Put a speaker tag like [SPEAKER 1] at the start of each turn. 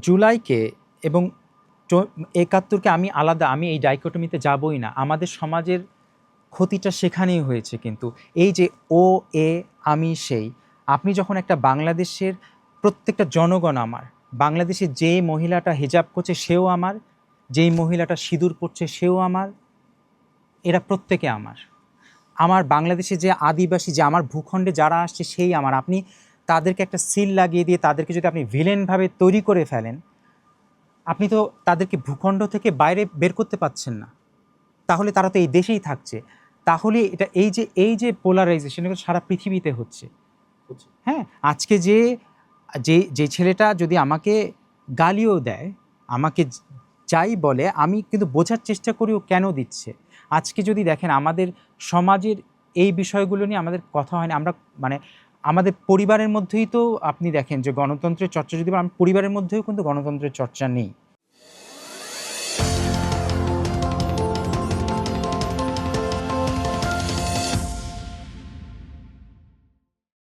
[SPEAKER 1] জুলাইকে এবং একাত্তরকে আমি আলাদা, আমি এই ডাইকোটমিতে যাবই না। আমাদের সমাজের ক্ষতিটা সেখানেই হয়েছে কিন্তু। এই যে ও, এ, আমি, সেই, আপনি যখন একটা বাংলাদেশের প্রত্যেকটা জনগণ আমার, বাংলাদেশে যে মহিলাটা হিজাব করছে সেও আমার, যেই মহিলাটা সিঁদুর পড়ছে সেও আমার, এরা প্রত্যেকে আমার। আমার বাংলাদেশে যে আদিবাসী, যে আমার ভূখণ্ডে যারা আসছে সেই আমার। আপনি তাদেরকে একটা সিল লাগিয়ে দিয়ে তাদেরকে যদি আপনি ভিলেনভাবে তৈরি করে ফেলেন আপনি তো তাদেরকে ভূখণ্ড থেকে বাইরে বের করতে পাচ্ছেন না। তাহলে তারা তো এই দেশেই থাকছে। তাহলে এটা এই যে এই যে পোলারাইজেশন সারা পৃথিবীতে হচ্ছে। হ্যাঁ আজকে যে যে যে ছেলেটা যদি আমাকে গালিও দেয় আমাকে যাই বলে আমি কিন্তু বোঝার চেষ্টা করি ও কেন দিচ্ছে। আজকে যদি দেখেন আমাদের সমাজের এই বিষয়গুলো নিয়ে আমাদের কথা হয় না আমরা মানে আমাদের পরিবারের মধ্যেই তো আপনি দেখেন যে গণতন্ত্রের চর্চা, যদি আমি পরিবারের মধ্যেও কিন্তু গণতন্ত্রের চর্চা নেই।